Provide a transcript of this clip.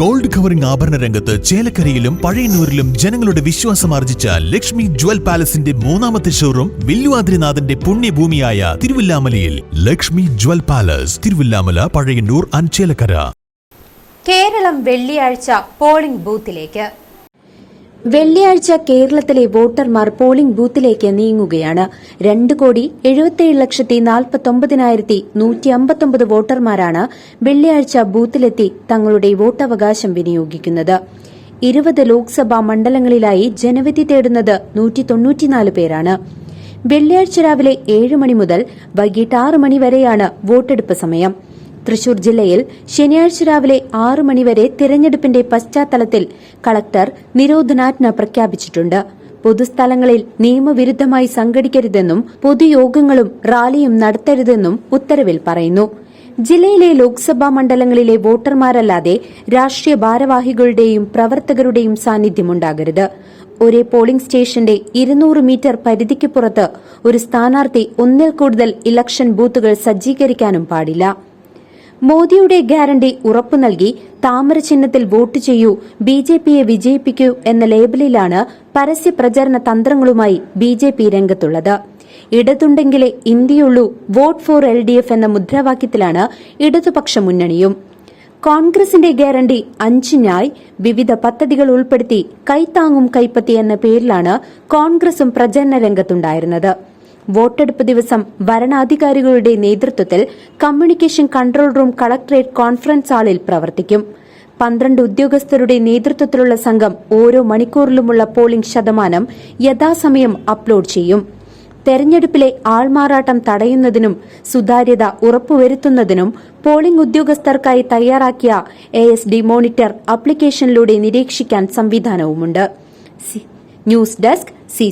Gold covering ആഭരണ രംഗത്ത് ചേലക്കരയിലും പഴയന്നൂരിലും ജനങ്ങളുടെ വിശ്വാസം ആർജിച്ച ലക്ഷ്മി ജ്വൽ പാലസിന്റെ മൂന്നാമത്തെ ഷോറൂം വില്ലുവാദ്രിനാഥന്റെ പുണ്യഭൂമിയായ തിരുവില്ലാമലയിൽ. ലക്ഷ്മി ജ്വൽ പാലസ് തിരുവില്ലാമല പഴയന്നൂർ അൻചേലക്കര. കേരളം വെള്ളിയാഴ്ച പോളിംഗ് ബൂത്തിലേക്ക്. വെള്ളിയാഴ്ച കേരളത്തിലെ വോട്ടർമാർ പോളിംഗ് ബൂത്തിലേക്ക് നീങ്ങുകയാണ്. രണ്ട് കോടി എഴുപത്തിയേഴ് ലക്ഷത്തി നാൽപ്പത്തൊമ്പതിനായിരത്തി നൂറ്റി അമ്പത്തൊമ്പത് വോട്ടർമാരാണ് വെള്ളിയാഴ്ച ബൂത്തിലെത്തി തങ്ങളുടെ വോട്ടവകാശം വിനിയോഗിക്കുന്നത്. ഇരുപത് ലോക്സഭാ മണ്ഡലങ്ങളിലായി ജനവിധി തേടുന്നത് നൂറ്റി തൊണ്ണൂറ്റിനാല് പേരാണ്. വെള്ളിയാഴ്ച രാവിലെ ഏഴ് മണി മുതൽ വൈകിട്ട് ആറ് മണി വരെയാണ് വോട്ടെടുപ്പ് സമയം. തൃശൂർ ജില്ലയിൽ ശനിയാഴ്ച രാവിലെ ആറ് മണിവരെ തിരഞ്ഞെടുപ്പിന്റെ പശ്ചാത്തലത്തിൽ കളക്ടർ നിരോധനാജ്ഞ പ്രഖ്യാപിച്ചിട്ടുണ്ട്. പൊതുസ്ഥലങ്ങളിൽ നിയമവിരുദ്ധമായി സംഘടിക്കരുതെന്നും പൊതുയോഗങ്ങളും റാലിയും നടത്തരുതെന്നും ഉത്തരവിൽ പറയുന്നു. ജില്ലയിലെ ലോക്സഭാ മണ്ഡലങ്ങളിലെ വോട്ടർമാരല്ലാതെ രാഷ്ട്രീയ ഭാരവാഹികളുടെയും പ്രവർത്തകരുടെയും സാന്നിധ്യമുണ്ടാകരുത്. ഒരേ പോളിംഗ് സ്റ്റേഷന്റെ ഇരുന്നൂറ് മീറ്റർ പരിധിക്ക് പുറത്ത് ഒരു സ്ഥാനാർത്ഥി ഒന്നിൽ കൂടുതൽ ഇലക്ഷൻ ബൂത്തുകൾ സജ്ജീകരിക്കാനും പാടില്ല. മോദിയുടെ ഗ്യാരണ്ടി ഉറപ്പു നൽകി താമര ചിഹ്നത്തിൽ വോട്ട് ചെയ്യൂ ബി ജെ പിയെ വിജയിപ്പിക്കൂ എന്ന ലേബലിലാണ് പരസ്യ പ്രചരണ തന്ത്രങ്ങളുമായി ബി ജെ പി രംഗത്തുള്ളത്. ഇടതുണ്ടെങ്കിലേ ഇന്ത്യയുള്ളൂ vote for L D F എന്ന മുദ്രാവാക്യത്തിലാണ് ഇടതുപക്ഷ മുന്നണിയും. കോൺഗ്രസിന്റെ ഗ്യാരണ്ടി അഞ്ചിനായി വിവിധ പദ്ധതികൾ ഉൾപ്പെടുത്തി കൈത്താങ്ങും കൈപ്പത്തി എന്ന പേരിലാണ് കോൺഗ്രസും പ്രചരണ രംഗത്തുണ്ടായിരുന്നത്. വോട്ടെടുപ്പ് ദിവസം ഭരണാധികാരികളുടെ നേതൃത്വത്തിൽ communication control room collectorate conference ഹാളിൽ പ്രവർത്തിക്കും. പന്ത്രണ്ട് ഉദ്യോഗസ്ഥരുടെ നേതൃത്വത്തിലുള്ള സംഘം ഓരോ മണിക്കൂറിലുമുള്ള പോളിംഗ് ശതമാനം യഥാസമയം അപ്ലോഡ് ചെയ്യും. തെരഞ്ഞെടുപ്പിലെ ആൾമാറാട്ടം തടയുന്നതിനും സുതാര്യത ഉറപ്പുവരുത്തുന്നതിനും പോളിംഗ് ഉദ്യോഗസ്ഥർക്കായി തയ്യാറാക്കിയ എ എസ് ഡി മോണിറ്റർ ആപ്ലിക്കേഷനിലൂടെ നിരീക്ഷിക്കാൻ സംവിധാനവുമുണ്ട്. News desk C